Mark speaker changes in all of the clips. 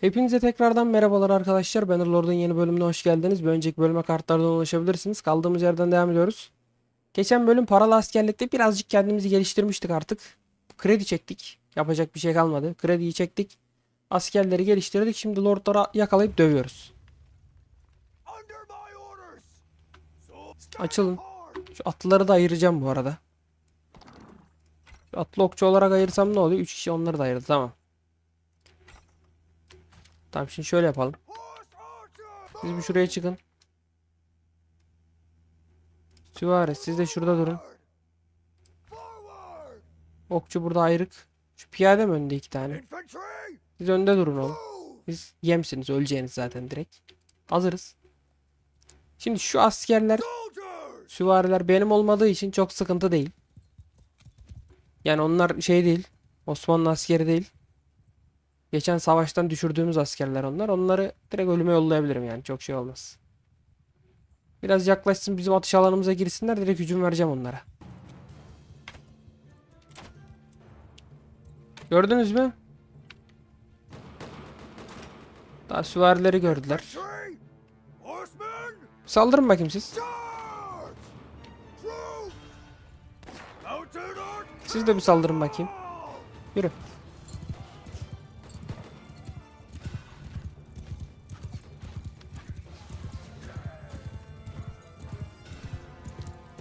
Speaker 1: Hepinize tekrardan merhabalar arkadaşlar. Bannerlord'un yeni bölümüne hoş geldiniz. Bir önceki bölüme kartlardan ulaşabilirsiniz. Kaldığımız yerden devam ediyoruz. Geçen bölüm paralı askerlikte birazcık kendimizi geliştirmiştik artık. Kredi çektik. Yapacak bir şey kalmadı. Krediyi çektik. Askerleri geliştirdik. Şimdi lordlara yakalayıp dövüyoruz. Açılın. Şu atlıları da ayıracağım bu arada. Şu atlı okçu olarak ayırsam ne oluyor? 3 kişi onları da ayırdı. Tamam. Tamam şimdi şöyle yapalım. Siz bir şuraya çıkın. Süvari siz de şurada durun. Okçu burada ayrık. Şu piyade mi önde iki tane? Siz önde durun oğlum. Siz yemsiniz öleceğiniz zaten direkt. Hazırız. Şimdi şu askerler süvariler benim olmadığı için çok sıkıntı değil. Yani onlar şey değil. Osmanlı askeri değil. Geçen savaştan düşürdüğümüz askerler onlar. Onları direkt ölüme yollayabilirim yani. Çok şey olmaz. Biraz yaklaşsın bizim atış alanımıza girsinler. Direkt hücum vereceğim onlara. Gördünüz mü? Daha süvarileri gördüler. Saldırın bakayım siz. Siz de bir saldırın bakayım. Yürü.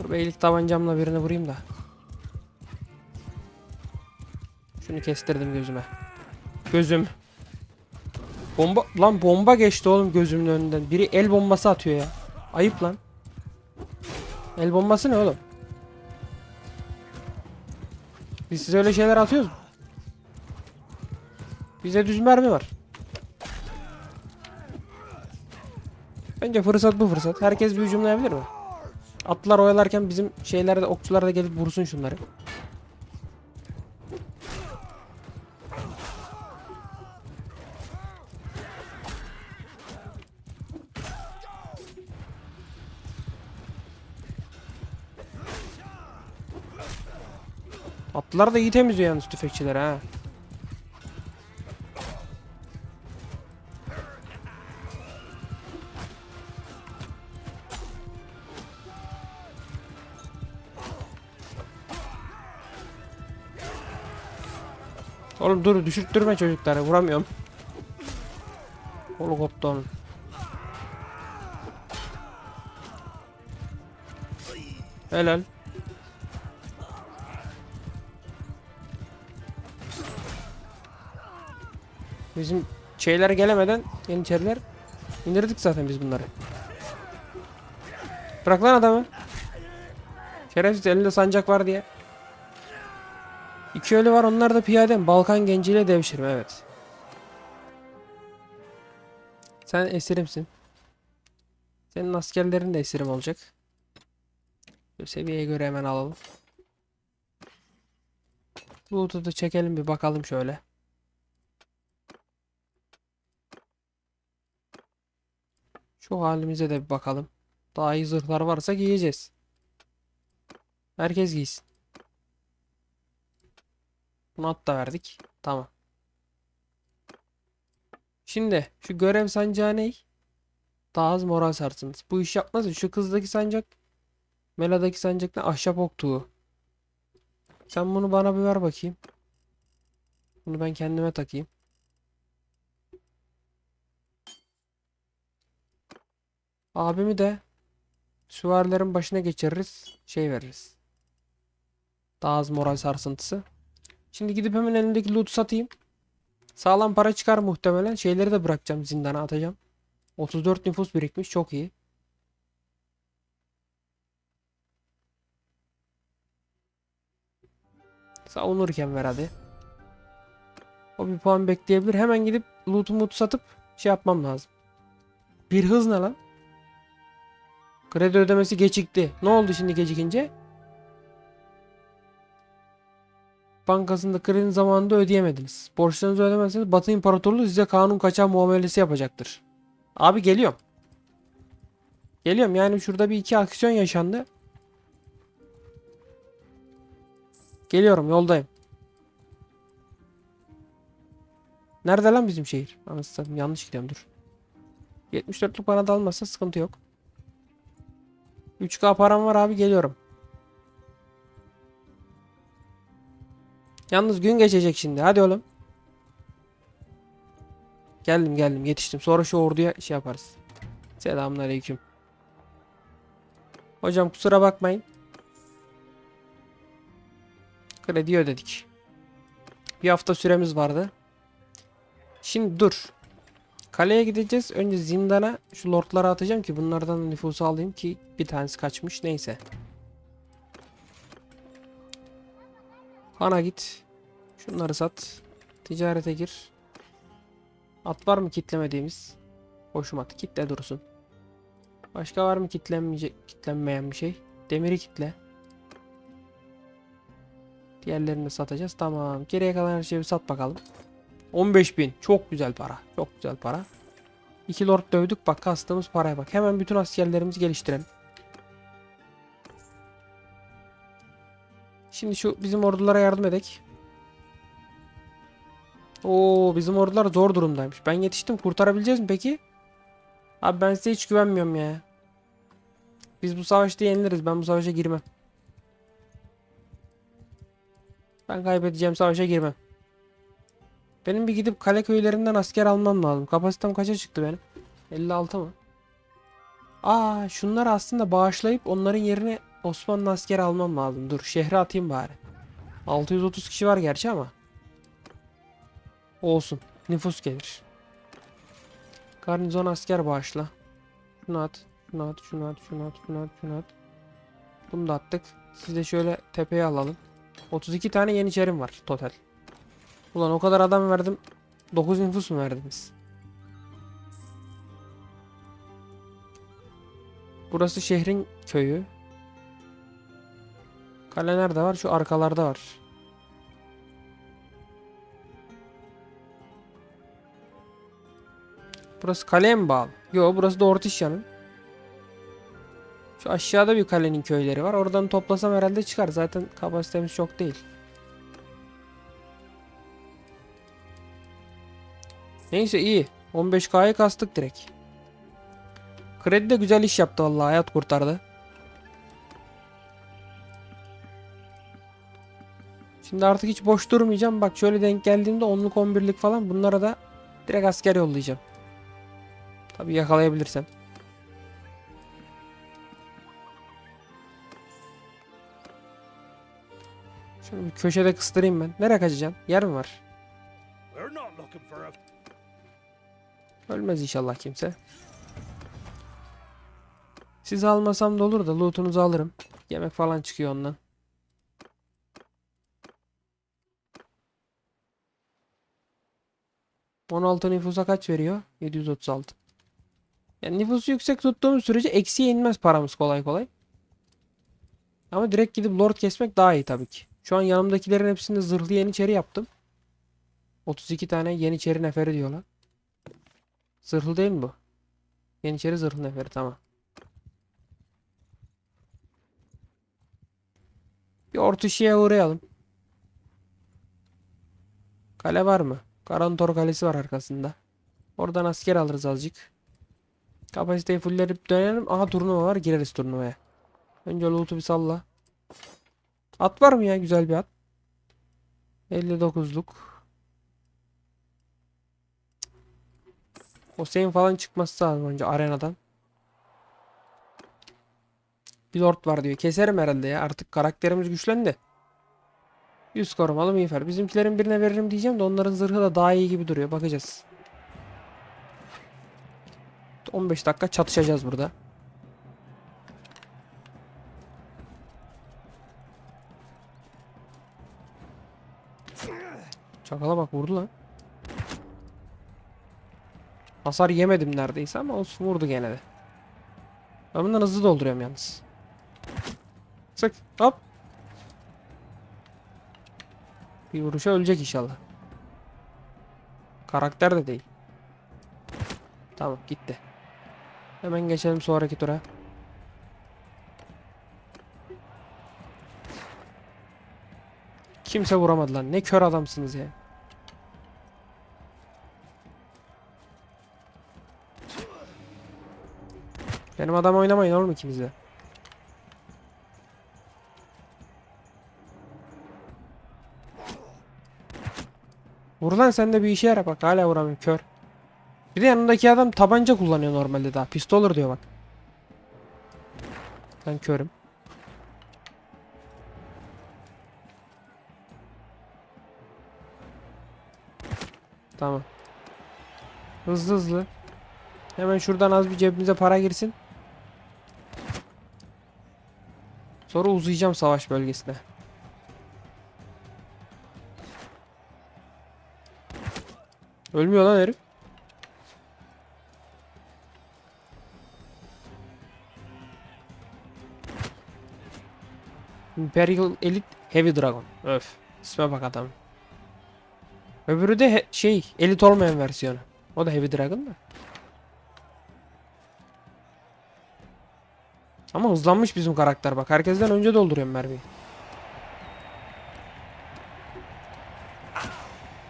Speaker 1: Dur beylik tabancamla birini vurayım da. Şunu kestirdim gözüme. Gözüm. Bomba lan bomba geçti oğlum gözümün önünden. Biri el bombası atıyor ya. Ayıp lan. El bombası ne oğlum? Biz size öyle şeyler atıyoruz mu? Bize düz mermi var. Bence fırsat bu fırsat. Herkes bir hücumlayabilir mi? Atlılar oyalarken bizim şeyler de okçular da gelip vursun şunları. Atlılar da iyi temizliyor yalnız tüfekçiler ha. Oğlum dur düşürttürme çocukları vuramıyorum. Kolu koptu onun. Helal. Bizim şeyler gelemeden Yeniçeriler indirdik zaten biz bunları. Bırak lan adamı. Şerefsiz elinde sancak var diye. İki ölü var onlar da piyade. Balkan genciyle devşirme evet. Sen esirimsin. Senin askerlerin de esirim olacak. Bu seviyeye göre hemen alalım. Loot'u da çekelim bir bakalım şöyle. Şu halimize de bir bakalım. Daha iyi zırhlar varsa giyeceğiz. Herkes giysin. At da verdik. Tamam. Şimdi şu görev sancağı ne? Daha az moral sarsıntısı. Bu iş yapmaz. Şu kızdaki sancak Mela'daki sancak ne? Ahşap oktuğu. Sen bunu bana bir ver bakayım. Bunu ben kendime takayım. Abimi de süvarilerin başına geçiririz. Şey veririz. Daha az moral sarsıntısı. Şimdi gidip hemen elimdeki loot'u satayım. Sağlam para çıkar muhtemelen. Şeyleri de bırakacağım zindana atacağım. 34 nüfus birikmiş. Çok iyi. Savunurken ver hadi. O bir puan bekleyebilir. Hemen gidip loot'u mut satıp şey yapmam lazım. Bir hız ne lan? Kredi ödemesi gecikti. Ne oldu şimdi gecikince? Bankasında kredi zamanında ödeyemediniz. Borçlarınızı ödemezseniz Batı İmparatorluğu size kanun kaçağı muamelesi yapacaktır. Abi geliyorum. Geliyorum yani şurada bir iki aksiyon yaşandı. Geliyorum yoldayım. Nerede lan bizim şehir? Anasını yanlış gidiyorum dur. 74'lük bana da almazsa sıkıntı yok. 3K param var abi geliyorum. Yalnız gün geçecek şimdi. Hadi oğlum. Geldim geldim yetiştim. Sonra şu orduya şey yaparız. Selamünaleyküm. Hocam kusura bakmayın. Kredi ödedik. Bir hafta süremiz vardı. Şimdi dur. Kaleye gideceğiz. Önce zindana şu lordları atacağım ki bunlardan nüfusu alayım ki bir tanesi kaçmış. Neyse. Bana git. Şunları sat. Ticarete gir. At var mı kitlemediğimiz? Hoşuma at. Kitle dursun. Başka var mı kitlenmeyecek, kitlenmeyen bir şey? Demiri kitle. Diğerlerini de satacağız. Tamam. Geriye kalan her şeyi sat bakalım. 15.000. Çok güzel para. Çok güzel para. İki lord dövdük. Bak kastığımız paraya bak. Hemen bütün askerlerimizi geliştirelim. Şimdi şu bizim ordulara yardım edek. Oo bizim ordular zor durumdaymış. Ben yetiştim. Kurtarabileceğiz mi peki? Abi ben size hiç güvenmiyorum ya. Biz bu savaşta yeniliriz. Ben bu savaşa girmem. Ben kaybedeceğim savaşa girmem. Benim bir gidip kale köylerinden asker almam lazım. Kapasitem kaça çıktı benim? 56 mı? Aa şunları aslında bağışlayıp onların yerine Osmanlı askeri almam lazım. Dur şehre atayım bari. 630 kişi var gerçi ama. Olsun. Nüfus gelir. Garnizon asker bağışla. Şunu at. Şunu at. Şunu at. Şunu at. Şunu at. Şunu at. Bunu da attık. Siz de şöyle tepeye alalım. 32 tane yeniçerim var total. Ulan o kadar adam verdim. 9 nüfus mu verdiniz? Burası şehrin köyü. Kale nerede var? Şu arkalarda var. Burası kaleye mi bağlı? Yo burası da Ortişya'nın. Şu aşağıda bir kalenin köyleri var. Oradan toplasam herhalde çıkar. Zaten kapasitemiz çok değil. Neyse iyi. 15K'yı kastık direkt. Kredi de güzel iş yaptı vallahi hayat kurtardı. Şimdi artık hiç boş durmayacağım. Bak şöyle denk geldiğimde 10'luk 11'lik falan bunlara da direkt asker yollayacağım. Tabii yakalayabilirsem. Şunu bir köşede kıstırayım ben. Nereye kaçacağım? Yer mi var? Ölmez inşallah kimse. Sizi almasam da olur da lootunuzu alırım. Yemek falan çıkıyor ondan. ...16 nüfusa kaç veriyor? 736. Yani nüfusu yüksek tuttuğumuz sürece eksiye inmez paramız kolay kolay. Ama direkt gidip lord kesmek daha iyi tabii ki. Şu an yanımdakilerin hepsini zırhlı yeniçeri yaptım. 32 tane yeniçeri neferi diyorlar. Zırhlı değil mi bu? Yeniçeri zırhlı neferi tamam. Bir Ortuşi'ye uğrayalım. Kale var mı? Karantor Kalesi var arkasında. Oradan asker alırız azıcık. Kapasiteyi fulleyip dönelim. Aha turnuva var. Gireriz turnuvaya. Önce loot'u bir salla. At var mı ya? Güzel bir at. 59'luk. Hüseyin falan çıkması lazım önce arenadan. Bir lord var diyor. Keserim herhalde ya. Artık karakterimiz güçlendi. 100 korumalı miğfer. Bizimkilerin birine veririm diyeceğim de onların zırhı da daha iyi gibi duruyor. Bakacağız. 15 dakika çatışacağız burada. Çakala bak vurdu lan. Hasar yemedim neredeyse ama olsun vurdu gene de. Ben bundan hızlı dolduruyorum yalnız. Sık hop. Bir vuruşa ölecek inşallah. Karakter de değil. Tamam gitti. Hemen geçelim sonraki tura. Kimse vuramadı lan. Ne kör adamsınız ya. Benim adam oynamayın olur mu ikimizde? Vur lan sen de bir işe yara bak hala vuramıyor kör. Bir de yanındaki adam tabanca kullanıyor normalde daha. Pistoller diyor bak. Ben körüm. Tamam. Hızlı hızlı. Hemen şuradan az bir cebimize para girsin. Sonra uzayacağım savaş bölgesine. Ölmüyor lan herif. Imperial Elite Heavy Dragon. Öf. İsme bak adam. Öbürü de şey elit olmayan versiyonu. O da Heavy Dragon da. Ama hızlanmış bizim karakter bak. Herkesten önce dolduruyorum mermiyi.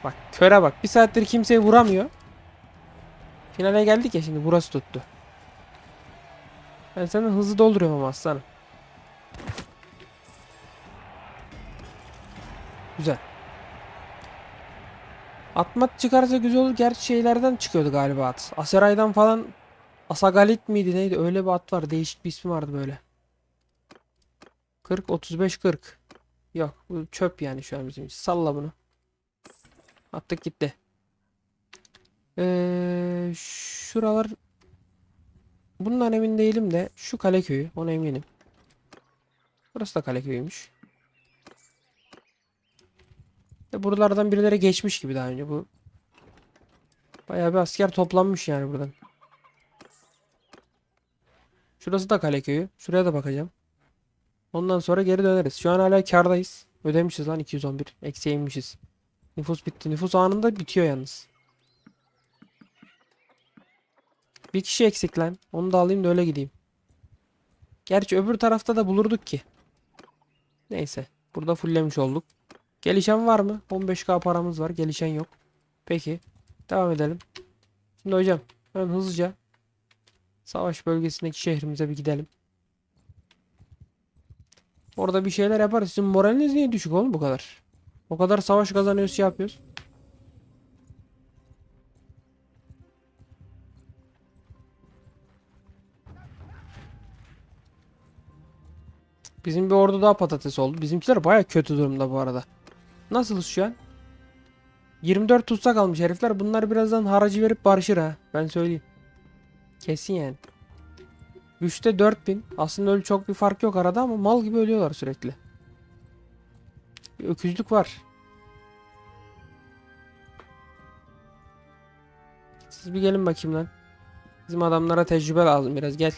Speaker 1: Bak köre bak. Bir saattir kimseyi vuramıyor. Finale geldik ya şimdi burası tuttu. Ben senden hızlı dolduruyorum ama aslanım. Güzel. Atmat çıkarsa güzel olur. Gerçi şeylerden çıkıyordu galiba at. Aseray'dan falan Asagalit miydi neydi? Öyle bir at var. Değişik bir ismi vardı böyle. 40 35 40. Yok bu çöp yani şu an bizim için. Salla bunu. Attık gitti. Ee, şuralar Bundan emin değilim de şu kale köyü ona eminim. Burası da kale köyüymüş. Ve buralardan birileri geçmiş gibi daha önce bu. Bayağı bir asker toplanmış yani buradan. Şurası da kale köyü. Şuraya da bakacağım. Ondan sonra geri döneriz. Şu an hala kardayız. Ödemişiz lan 211. Eksiye inmişiz. Nüfus bitti. Nüfus anında bitiyor yalnız. Bir kişi eksik lan. Onu da alayım da öyle gideyim. Gerçi öbür tarafta da bulurduk ki. Neyse. Burada fulllemiş olduk. Gelişen var mı? 15k paramız var. Gelişen yok. Peki. Devam edelim. Şimdi hocam ben hızlıca savaş bölgesindeki şehrimize bir gidelim. Orada bir şeyler yaparız. Sizin moraliniz niye düşük oğlum bu kadar? O kadar savaş kazanıyoruz şey yapıyoruz. Bizim bir ordu daha patates oldu. Bizimkiler baya kötü durumda bu arada. Nasılız şu an? 24 tutsak almış herifler. Bunlar birazdan haracı verip barışır ha. Ben söyleyeyim. Kesin yani. Güçte 4000. Aslında öyle çok bir fark yok arada ama mal gibi ölüyorlar sürekli. Bir öküzlük var. Siz bir gelin bakayım lan. Bizim adamlara tecrübe lazım biraz gel.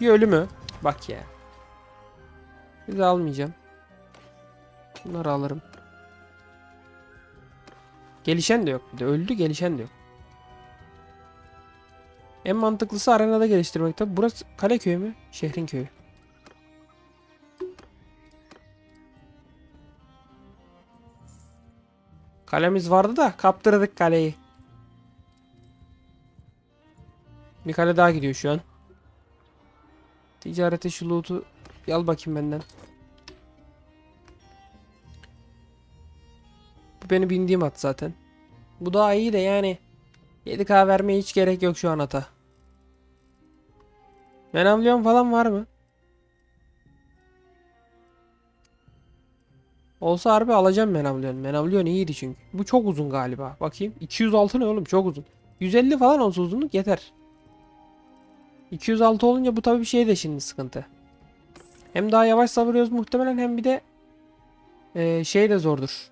Speaker 1: Bir ölü mü? Bak ya. Bir de almayacağım. Bunları alırım. Gelişen de yok bir de. Öldü gelişen de yok. En mantıklısı arenada geliştirmek tabi. Burası kale köyü mü? Şehrin köyü. Kalemiz vardı da kaptırdık kaleyi. Bir kale daha gidiyor şu an. Ticarete şu loot'u al bakayım benden. Bu benim bindiğim at zaten. Bu daha iyi de yani 7k vermeye hiç gerek yok şu an ata. Menavlyon falan var mı? Olsa harbi alacağım Menavlyon. Menavlyon iyiydi çünkü. Bu çok uzun galiba. Bakayım. 206 ne oğlum çok uzun. 150 falan olsa uzunluk yeter. 206 olunca bu tabii bir şey de şimdi sıkıntı. Hem daha yavaş savuruyoruz muhtemelen hem bir de eee, şey de zordur.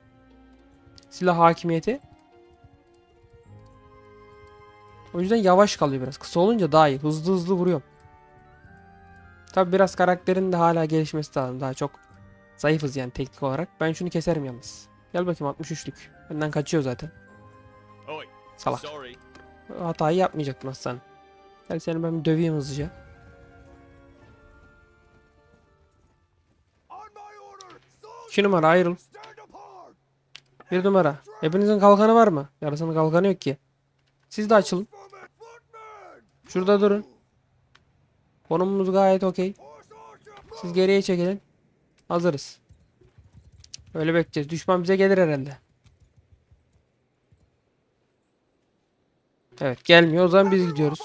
Speaker 1: Silah hakimiyeti. O yüzden yavaş kalıyor biraz. Kısa olunca daha iyi. Hızlı hızlı vuruyorum. Tabi biraz karakterin de hala gelişmesi lazım. Daha çok zayıfız yani teknik olarak. Ben şunu keserim yalnız. Gel bakayım 63'lük. Benden kaçıyor zaten. Salak.
Speaker 2: sorry.
Speaker 1: Hatayı yapmayacaktım aslan. Gel seni ben döveyim hızlıca. 2 numara ayrıl. Bir numara. Hepinizin kalkanı var mı? Yarısının kalkanı yok ki. Siz de açılın. Şurada durun. Konumumuz gayet okey. Siz geriye çekilin. Hazırız. Öyle bekleyeceğiz. Düşman bize gelir herhalde. Evet gelmiyor. O zaman biz gidiyoruz.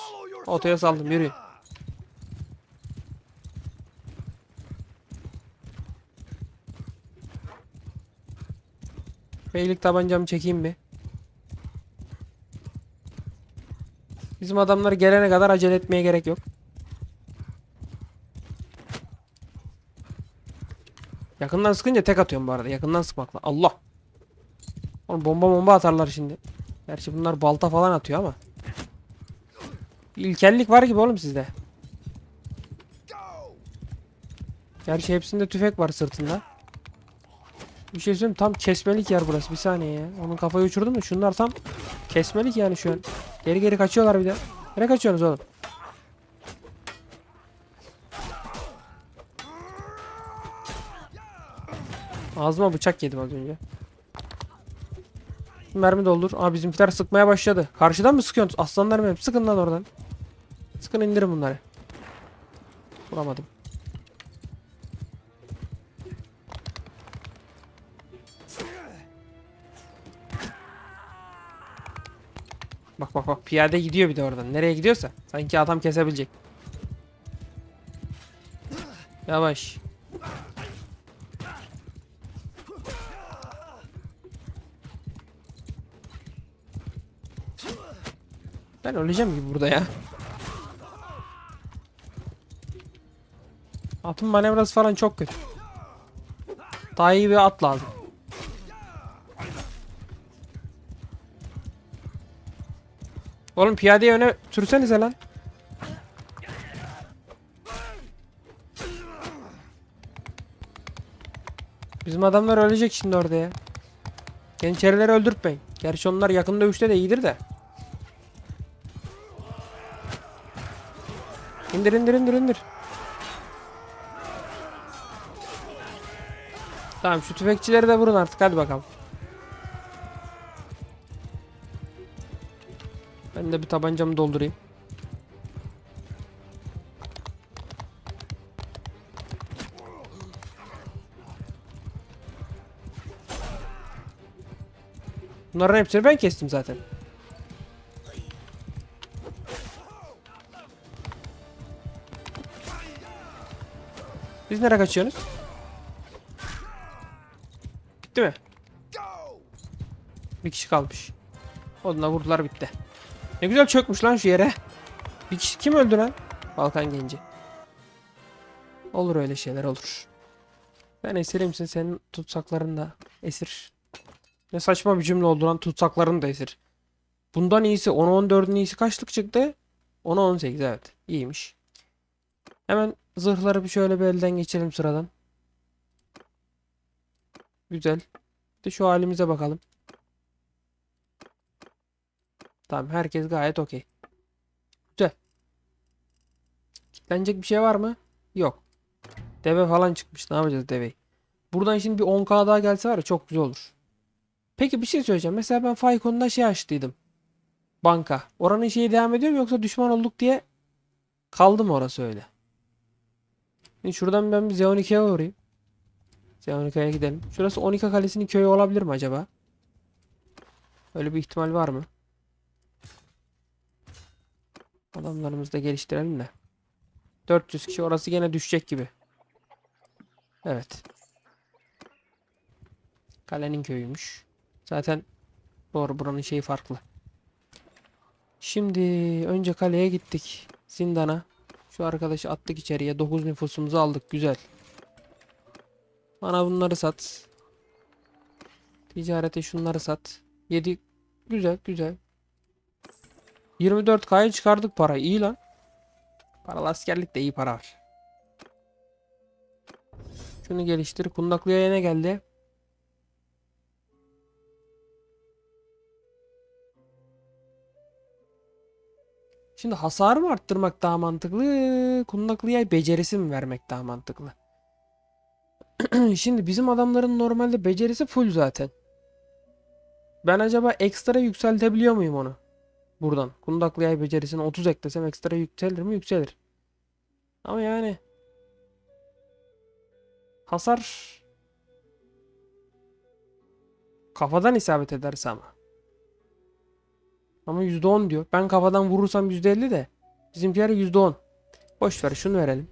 Speaker 1: Otoya saldım. Yürüyün. Beylik tabancamı çekeyim bir. Bizim adamlar gelene kadar acele etmeye gerek yok. Yakından sıkınca tek atıyorum bu arada. Yakından sıkmakla. Allah. Oğlum bomba bomba atarlar şimdi. Gerçi bunlar balta falan atıyor ama. İlkellik var gibi oğlum sizde. Gerçi hepsinde tüfek var sırtında. Bir şey söyleyeyim tam kesmelik yer burası. Bir saniye ya. Onun kafayı uçurdum da şunlar tam kesmelik yani şu an. Geri geri kaçıyorlar bir de. Nereye kaçıyorsunuz oğlum? Ağzıma bıçak yedim az önce. Mermi doldur. Aa bizimkiler sıkmaya başladı. Karşıdan mı sıkıyorsunuz? Aslanlarım hep sıkın lan oradan. Sıkın indirin bunları. Vuramadım. Bak bak bak piyade gidiyor bir de oradan. Nereye gidiyorsa. Sanki adam kesebilecek. Yavaş. Ben öleceğim gibi burada ya. Atın manevrası falan çok kötü. Daha iyi bir at lazım. Oğlum piyadeyi öne sürsenize lan. Bizim adamlar ölecek şimdi orada ya. Gençerileri öldürtmeyin. Gerçi onlar yakın dövüşte de iyidir de. İndir indir indir indir. Tamam şu tüfekçileri de vurun artık hadi bakalım. Ben de bir tabancamı doldurayım. Bunların hepsini ben kestim zaten. Biz nereye kaçıyorsunuz? Bitti mi? Bir kişi kalmış. Onunla vurdular bitti. Ne güzel çökmüş lan şu yere. Bir kişi kim öldü lan? Balkan genci. Olur öyle şeyler olur. Ben esirimsin senin tutsakların da esir. Ne saçma bir cümle oldu lan tutsakların da esir. Bundan iyisi 10'a 14'ün iyisi kaçlık çıktı? 10'a 18 evet. İyiymiş. Hemen zırhları bir şöyle bir elden geçirelim sıradan. Güzel. Bir de şu halimize bakalım. Tamam herkes gayet okey. Güzel. Kitlenecek bir şey var mı? Yok. Deve falan çıkmış. Ne yapacağız deveyi? Buradan şimdi bir 10k daha gelse var ya çok güzel olur. Peki bir şey söyleyeceğim. Mesela ben Faycon'da şey açtıydım. Banka. Oranın şeyi devam ediyor mu yoksa düşman olduk diye kaldı mı orası öyle? Şimdi şuradan ben bir Z12'ye uğrayayım. Z12'ye gidelim. Şurası 12 Kalesi'nin köyü olabilir mi acaba? Öyle bir ihtimal var mı? Adamlarımızı da geliştirelim de. 400 kişi orası gene düşecek gibi. Evet. Kalenin köyüymüş. Zaten doğru buranın şeyi farklı. Şimdi önce kaleye gittik. Zindana. Şu arkadaşı attık içeriye. 9 nüfusumuzu aldık. Güzel. Bana bunları sat. Ticarete şunları sat. 7 güzel güzel. 24K'ya çıkardık parayı. İyi lan. Paralı askerlik de iyi para var. Şunu geliştir. Kundaklıya ne geldi? Şimdi hasar mı arttırmak daha mantıklı? Kundaklıya becerisi mi vermek daha mantıklı? Şimdi bizim adamların normalde becerisi full zaten. Ben acaba ekstra yükseltebiliyor muyum onu? Buradan. Kundaklı yay becerisine 30 eklesem ekstra yükselir mi? Yükselir. Ama yani hasar kafadan isabet ederse ama. Ama %10 diyor. Ben kafadan vurursam %50 de bizimkiler %10. Boş ver şunu verelim.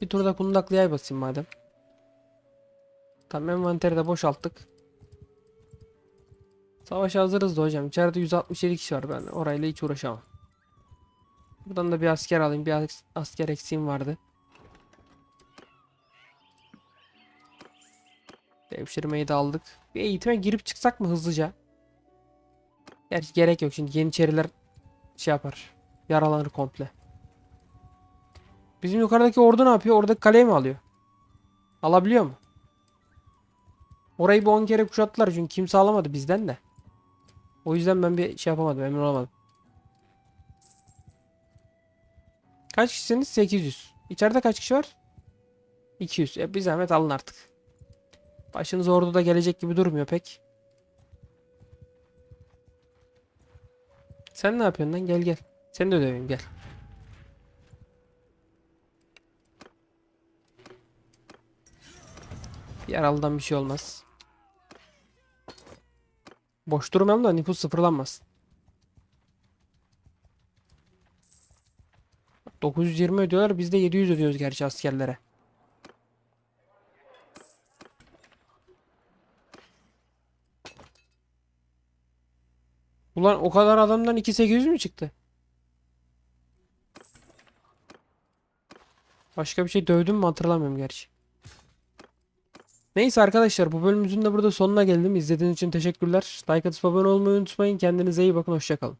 Speaker 1: Bir turda kundaklı yay basayım madem. Tamam envanteri de boşalttık. Savaşa hazırız da hocam. İçeride 167 kişi var. Ben orayla hiç uğraşamam. Buradan da bir asker alayım. Bir as- asker eksiğim vardı. Devşirmeyi de aldık. Bir eğitime girip çıksak mı hızlıca? Gerçi gerek yok. Şimdi Yeniçeriler şey yapar. Yaralanır komple. Bizim yukarıdaki ordu ne yapıyor? Oradaki kaleyi mi alıyor? Alabiliyor mu? Orayı bir 10 kere kuşattılar çünkü kimse alamadı bizden de. O yüzden ben bir şey yapamadım, emin olamadım. Kaç kişisiniz? 800. İçeride kaç kişi var? 200. E bir zahmet alın artık. Başınız orduda gelecek gibi durmuyor pek. Sen ne yapıyorsun lan? Gel gel. Seni de döveyim gel. Yaralıdan bir şey olmaz. Boş durmayalım da nüfus sıfırlanmasın. 920 ödüyorlar. Biz de 700 ödüyoruz gerçi askerlere. Ulan o kadar adamdan 2800 mü çıktı? Başka bir şey dövdüm mü hatırlamıyorum gerçi. Neyse arkadaşlar bu bölümümüzün de burada sonuna geldim. İzlediğiniz için teşekkürler. Like atıp abone olmayı unutmayın. Kendinize iyi bakın. Hoşçakalın.